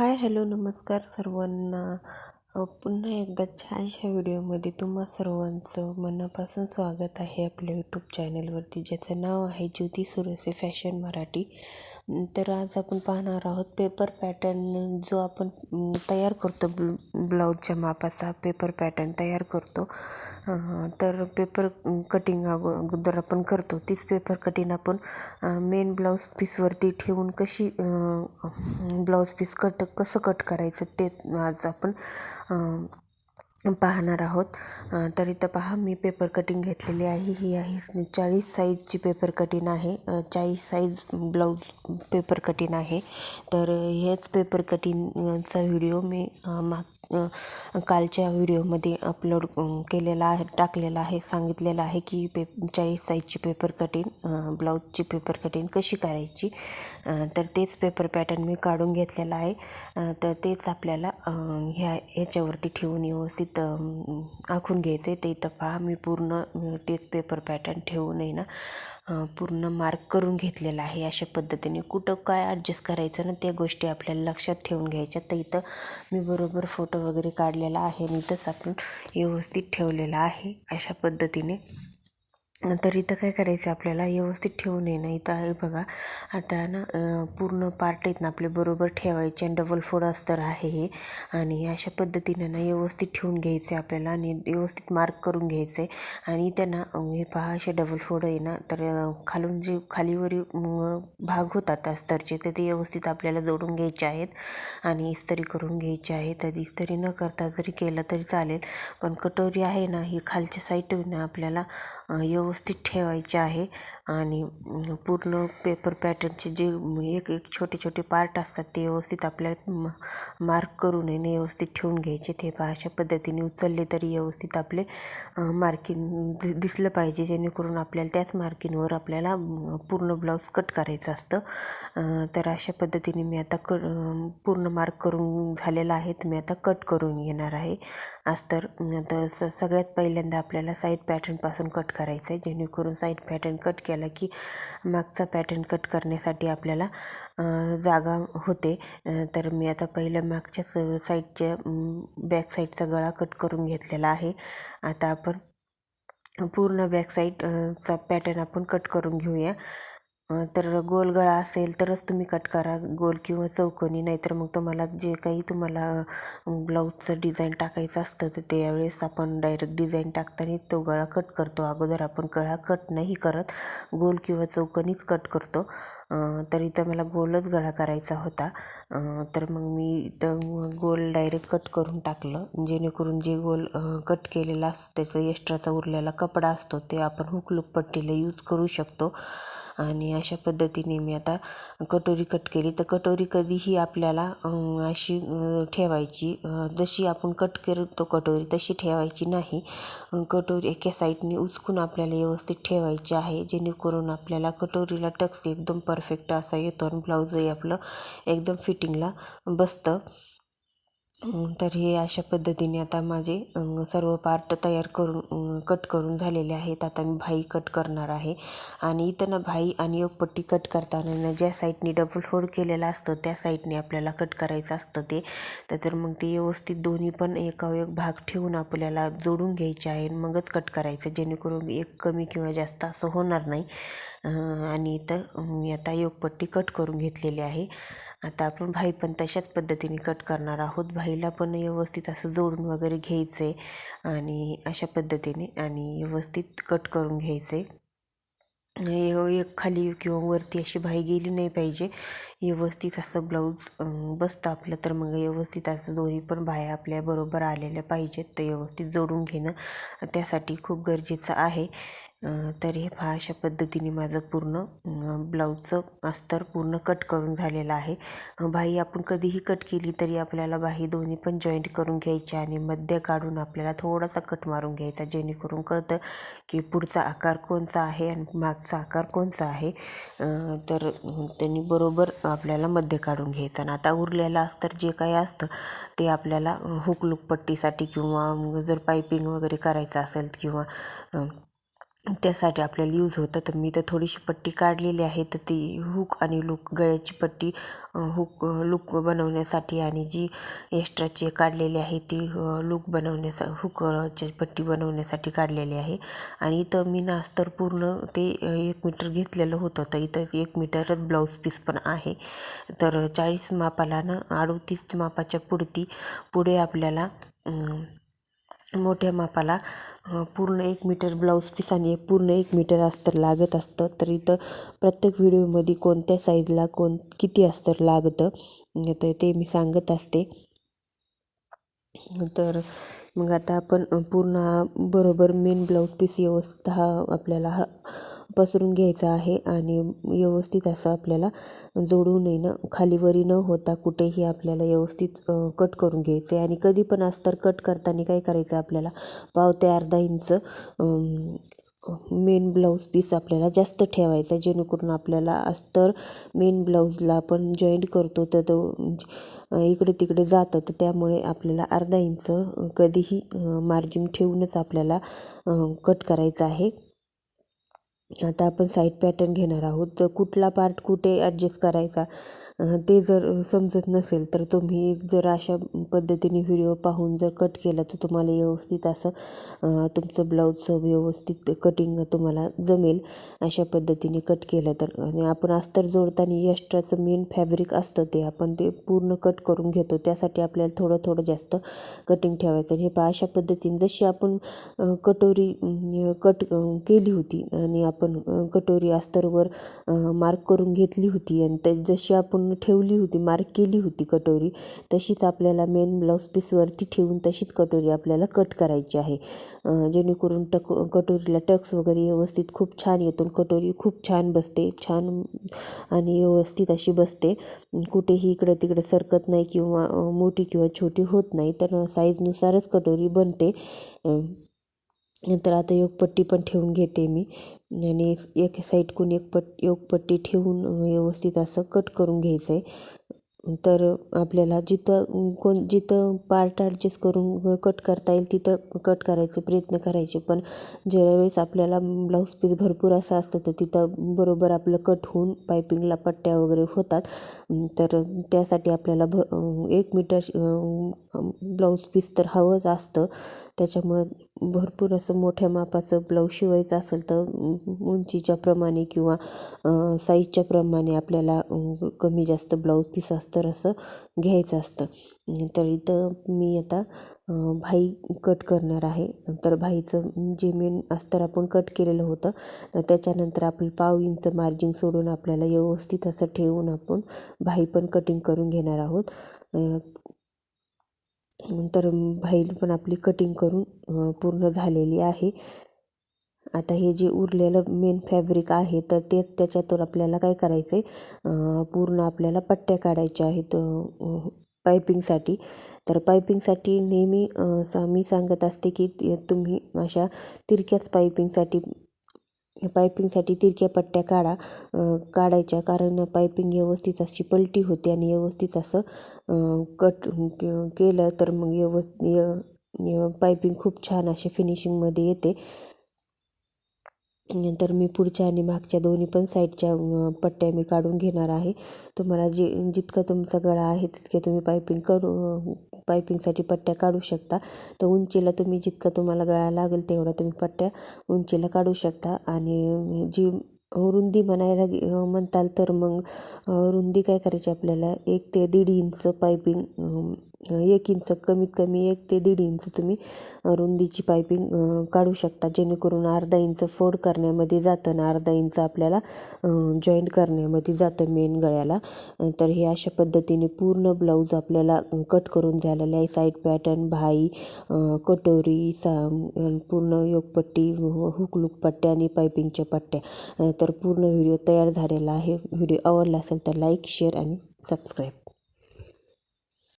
Hi hello नमस्कार सर्वांना. पुन्हा एकदा छानशा व्हिडिओमध्ये तुम्हा सर्वांचं मनापासून स्वागत आहे आपल्या यूट्यूब चॅनलवरती ज्याचं नाव आहे ज्योती सुरसे फॅशन मराठी. तर आज आपण पाहणार आहोत पेपर पॅटर्न जो आपण तयार करतो ब्ल ब्लाऊजच्या मापाचा पेपर पॅटर्न तयार करतो. तर पेपर कटिंग अगोदर आपण करतो. तीच पेपर कटिंग आपण मेन ब्लाऊज पीसवरती ठेवून कशी ब्लाऊज पीस कट कसं कट करायचं ते आज आपण पाहणार आहोत. तर इथं पहा मी पेपर कटिंग घेतलेली आहे. ही आहे चाळीस साईजची पेपर कटिंग आहे. चाळीस साईज ब्लाऊज पेपर कटिंग आहे. तर हेच पेपर कटिंगचा व्हिडिओ मी माग कालच्या व्हिडिओमध्ये अपलोड केलेला आहे टाकलेला आहे सांगितलेलं आहे की पे चाळीस साईजची पेपर कटिंग ब्लाऊजची पेपर कटिंग कशी करायची. तर तेच पेपर पॅटर्न मी काढून घेतलेला आहे. तर तेच आपल्याला ह्या ह्याच्यावरती ठेवून व्यवस्थित आखून घ्यायचं आहे ते इथं पहा मी पूर्ण तेच पेपर पॅटर्न ठेवून आहे ना पूर्ण मार्क करून घेतलेला आहे अशा पद्धतीने. कुठं काय ॲडजस्ट करायचं ना त्या गोष्टी आपल्याला लक्षात ठेवून घ्यायच्या. तर इथं मी बरोबर फोटो वगैरे काढलेला आहे. आणि इथंच आपण व्यवस्थित ठेवलेला आहे अशा पद्धतीने. तर इथं काय करायचं आपल्याला? व्यवस्थित ठेवून येणं. ना इथं आहे बघा. आता ना पूर्ण पार्ट आहेत ना आपले बरोबर ठेवायचे आणि डबल फोड अस्तर आहे हे. आणि अशा पद्धतीनं ना व्यवस्थित ठेवून घ्यायचे आपल्याला आणि व्यवस्थित मार्क करून घ्यायचे. आणि त्यांना ना हे पहा असे डबल फोड आहे ना. तर खालून जे खालीवर भाग होतात अस्तरचे तर ते व्यवस्थित आपल्याला जोडून घ्यायचे आहेत. आणि इस्तरी करून घ्यायचे आहे तर इस्तरी न करता जरी केलं तरी चालेल. पण कटोरी आहे ना ही खालच्या साईडनं आपल्याला व्यवस्थित व्यवस्थित ठेवायचे आहे. आणि पूर्ण पेपर पॅटर्नचे जे एक एक छोटे छोटे पार्ट असतात ते व्यवस्थित आपल्याला मार्क करून नये व्यवस्थित ठेवून घ्यायचे. ते पहा अशा पद्धतीने उचलले तरी व्यवस्थित आपले मार्किंग दिसलं पाहिजे जेणेकरून आपल्याला त्याच मार्किंगवर आपल्याला पूर्ण ब्लाऊज कट करायचं असतं. तर अशा पद्धतीने मी आता क पूर्ण मार्क करून झालेला आहे तर मी आता कट करून घेणार आहे. आज तर स सगळ्यात पहिल्यांदा आपल्याला साईड पॅटर्नपासून कट करायचं आहे जेणेकरून साईड पॅटर्न कट केला की मागचा पॅटर्न कट करण्यासाठी आपल्याला जागा होते. तर मी आता पहिलं मागच्याच साईडच्या बॅक साईडचा गळा कट करून घेतलेला आहे. आता आपण पूर्ण बॅक साईडचा पॅटर्न आपण कट करून घेऊया. तर गोल गळा असेल तरच तुम्ही कट करा गोल किंवा चौकोनी. नाहीतर मग तुम्हाला जे काही तुम्हाला ब्लाऊजचं डिझाईन टाकायचं असतं तर त्यावेळेस आपण डायरेक्ट डिझाईन टाकताना तो गळा कट करतो. अगोदर आपण गळा कट नाही करत गोल किंवा चौकोनीच कट करतो. तर इथं मला गोलच गळा करायचा होता. तर मग मी इथं गोल डायरेक्ट कट करून टाकलं. जेणेकरून जे गोल कट केलेला असतो त्याचा एक्स्ट्राचा उरलेला कपडा असतो ते आपण हुकलूक पट्टीला यूज करू शकतो. आणि अशा पद्धतीने मी आता कटोरी कट केली. तर कटोरी कधीही आपल्याला अशी ठेवायची जशी आपण कट करतो कटोरी तशी ठेवायची नाही. कटोरी एका साईडने उचकून आपल्याला व्यवस्थित ठेवायची आहे. जेणेकरून आपल्याला कटोरीला टक्स एकदम परफेक्ट असा येतो आणि ब्लाऊजही आपलं एकदम फिटिंगला बसतं. तर हे अशा पद्धतीने आता माझे सर्व पार्ट तयार करून कट करून झालेले आहेत. आता मी भाई कट करणार आहे. आणि इथं ना भाई आणि पट्टी कट करताना ना ज्या साईडने डबल फोल्ड केलेला असतं त्या साईडने आपल्याला कट करायचं असतं ते. तर मग ते व्यवस्थित दोन्ही पण एका एक भाग ठेवून आपल्याला जोडून घ्यायचे आहे मगच कट करायचं जेणेकरून एक कमी किंवा जास्त असं होणार नाही. आणि इथं मी आता योगपट्टी कट करून घेतलेली आहे. आता आपण भाई पण तशाच पद्धतीने कट करणार आहोत. भाईला पण व्यवस्थित असं जोडून वगैरे घ्यायचं आहे आणि अशा पद्धतीने आणि व्यवस्थित कट करून घ्यायचं. आहे एक खाली किंवा वरती अशी भाई गेली नाही पाहिजे. व्यवस्थित असं ब्लाऊज बसतं आपलं तर मग व्यवस्थित असं दोन्ही पण बाया आपल्या बरोबर आलेल्या पाहिजेत. तर व्यवस्थित जोडून घेणं त्यासाठी खूप गरजेचं आहे. तर हे पहा अशा पद्धतीने माझं पूर्ण ब्लाऊजचं अस्तर पूर्ण कट करून झालेलं आहे. बाही आपण कधीही कट केली तरी आपल्याला बाही दोन्ही पण जॉईंट करून घ्यायची आणि मध्य काढून आपल्याला थोडासा कट मारून घ्यायचा जेणेकरून कळतं की पुढचा आकार कोणचा आहे आणि मागचा आकार कोणचा आहे. तर त्यांनी बरोबर आपल्याला मध्य काढून घ्यायचं. आणि आता उरलेलं अस्तर जे काही असतं ते आपल्याला हुकलूक पट्टीसाठी किंवा जर पायपिंग वगैरे करायचं असेल किंवा त्यासाठी आपल्याला यूज होतं. तर मी तर थोडीशी पट्टी काढलेली आहे. तर ती हुक आणि लूक गळ्याची पट्टी हुक लूक बनवण्यासाठी आणि जी एक्स्ट्राची काढलेली आहे ती लूक बनवण्यासा हुकची पट्टी बनवण्यासाठी काढलेली आहे. आणि इथं मी नास्तर पूर्ण ते एक मीटर घेतलेलं होतं. तर इथं एक मीटरच ब्लाऊज पीस पण आहे. तर चाळीस मापाला ना अडतीस मापाच्या पुढती पुढे आपल्याला मोठ्या मापाला पूर्ण एक मीटर ब्लाऊज पीस आणि पूर्ण एक मीटर अस्तर लागत असतं. तर इथं प्रत्येक व्हिडिओमध्ये कोणत्या साईजला कोण किती अस्तर लागतं तर ते मी सांगत असते. तर मग आता आपण पूर्ण बरोबर मेन ब्लाऊज पीस व्यवस्थित हा आपल्याला हा पसरून घ्यायचा आहे आणि व्यवस्थित असं आपल्याला जोडू नये न. खालीवरी न होता कुठेही आपल्याला व्यवस्थित कट करून घ्यायचं आहे आणि कधी पण अस्तर कट करताना काय करायचं आपल्याला? पाव ते अर्धा इंच मेन ब्लाऊज पीस आपल्याला जास्त ठेवायचा जेणेकरून आपल्याला अस्तर मेन ब्लाऊजला आपण जॉईंट करतो तर तो म्हणजे इकडे तिकडे जातं. तर त्यामुळे आपल्याला अर्धा इंच कधीही मार्जिन ठेवूनच आपल्याला कट करायचं आहे. आता आपण साईड पॅटर्न घेणार आहोत. तर कुठला पार्ट कुठे ॲडजस्ट करायचा ते जर समजत नसेल तर तुम्ही जर अशा पद्धतीने व्हिडिओ पाहून जर कट केला तर तुम्हाला व्यवस्थित असं तुमचं ब्लाऊजचं व्यवस्थित कटिंग तुम्हाला जमेल. अशा पद्धतीने कट केलं तर. आणि आपण अस्तर जोडताना एक्स्ट्राचं मेन फॅब्रिक असतं ते आपण ते पूर्ण कट करून घेतो. त्यासाठी आपल्याला थोडं थोडं जास्त कटिंग ठेवायचं. हे पहा अशा पद्धतीने जशी आपण कटोरी कट केली होती आणि आपण आपण कटोरी अस्तरवर मार्क करून घेतली होती आणि ते जशी आपण ठेवली होती मार्क केली होती कटोरी तशीच आपल्याला मेन ब्लाऊज पीसवरती ठेवून तशीच कटोरी आपल्याला कट करायची आहे. जेणेकरून टक कटोरीला टक्स वगैरे व्यवस्थित खूप छान येतो कटोरी खूप छान बसते छान आणि व्यवस्थित अशी बसते. कुठेही इकडं तिकडं सरकत नाही किंवा मोठी किंवा छोटी होत नाही तर साईजनुसारच कटोरी बनते. नंतर आता योगपट्टी पण ठेवून घेते मी. आणि एक साईडकडून एक पट पट्टी ठेवून व्यवस्थित असं कट करून घ्यायचं आहे तर आपल्याला जिथं कोण जिथं पार्ट ॲडजस्ट करून कट करता येईल तिथं कट करायचे प्रयत्न करायचे. पण ज्यावेळेस आपल्याला ब्लाऊज पीस भरपूर असं असतं तर तिथं बरोबर आपलं कट होऊन पायपिंगला पट्ट्या वगैरे होतात. तर त्यासाठी आपल्याला भ एक मीटर ब्लाऊज पीस तर हवंच असतं. त्याच्यामुळं भरपूर असं मोठ्या मापाचं ब्लाऊज शिवायचं असेल तर उंचीच्या प्रमाणे किंवा साईजच्या प्रमाणे आपल्याला कमी जास्त ब्लाऊज पीस अस्तर असं घ्यायचं असतं. तर इथं मी आता भाई कट करणार आहे. तर भाईचं जे मेन अस्तर आपण कट केलेलं होतं तर त्याच्यानंतर आपलं पाव इंच मार्जिन सोडून आपल्याला व्यवस्थित असं ठेवून आपण भाई पण कटिंग करून घेणार आहोत. तर भाईल पण आपली कटिंग करून पूर्ण झालेली आहे. आता हे जे उरलेलं मेन फॅब्रिक आहे तर ते त्याच्यातून आपल्याला काय करायचं आहे पूर्ण आपल्याला पट्ट्या काढायच्या आहेत पायपिंगसाठी तर पायपिंगसाठी नेहमी सा मी सांगत असते की तुम्ही अशा तिरक्याच पायपिंगसाठी पायपिंगसाठी तिरक्या पट्ट्या काढा काढायच्या. कारण पायपिंग व्यवस्थित अशी पलटी होते आणि व्यवस्थित असं कट केलं तर मग व्यवस्थित पायपिंग खूप छान अशी फिनिशिंगमध्ये येते. नंतर मी पुढच्या आणि मागच्या दोन्ही पण साईडच्या पट्ट्या मी काढून घेणार आहे. तुम्हाला जे जितका तुमचा गळा आहे तितके तुम्ही पायपिंग करू पायपिंगसाठी पट्ट्या काढू शकता. तर उंचीला तुम्ही जितकं तुम्हाला गळा लागेल तेवढा तुम्ही पट्ट्या उंचीला काढू शकता. आणि जी रुंदी म्हणायला म्हणताल तर मग रुंदी काय करायची आपल्याला? एक ते दीड इंच पायपिंग एक इंच कमीत कमी एक ते दीड इंच तुम्ही रुंदीची पायपिंग काढू शकता. जेणेकरून अर्धा इंच फोड करण्यामध्ये जातं आणि अर्धा इंच आपल्याला जॉईंट करण्यामध्ये जातं मेन गळ्याला. तर हे अशा पद्धतीने पूर्ण ब्लाऊज आपल्याला कट करून झालेलं आहे. साईड पॅटर्न भाई कटोरी सा पूर्ण योगपट्टी हुकलूक पट्ट्या आणि पायपिंगच्या पट्ट्या. तर पूर्ण व्हिडिओ तयार झालेला आहे. व्हिडिओ आवडला असेल तर लाईक शेअर आणि सबस्क्राईब.